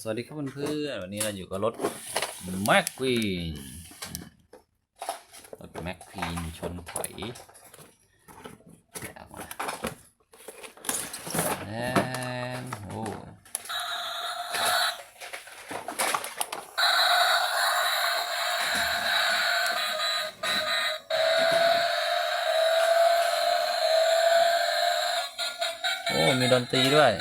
สวัสดีครับเพื่อนๆวันนี้เราอยู่กับรถแม็กควีนรถแม็กควีนชนถอยเอามาแล้วโอ้โอ้ มีดนตรีด้วย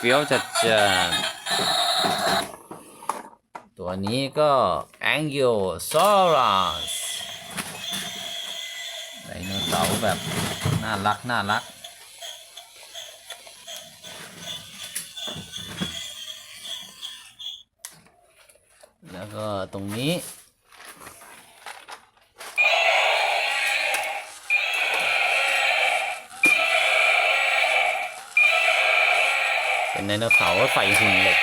เฟี้ยวจัดจัดตัวนี้ก็ Ankylosaurus ไดโนเสาร์แบบ น่ารัก น่ารัก แล้วก็ตรงนี้ เป็นไดโนเสาร์ใส่หุ่นเหล็ก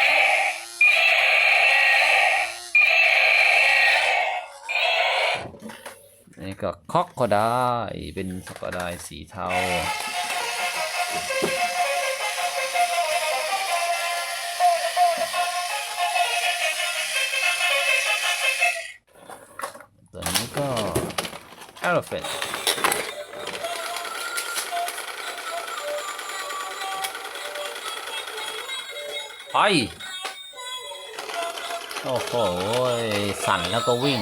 นี่ก็คอกก็ได้เป็นกก็ได้สีเทาตัวนี้ก็ elephant ไป โอ้โห สั่นแล้วก็วิ่ง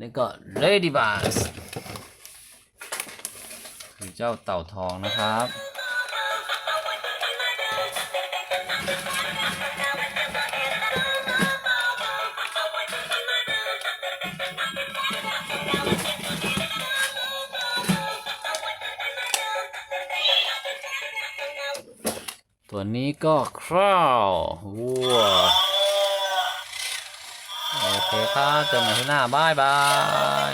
นี่ก็ Ladybus คือเจ้าเต่าทองนะครับ ตัวนี้ก็คราววัวโอเคครับเจอกันที่หน้าบายบาย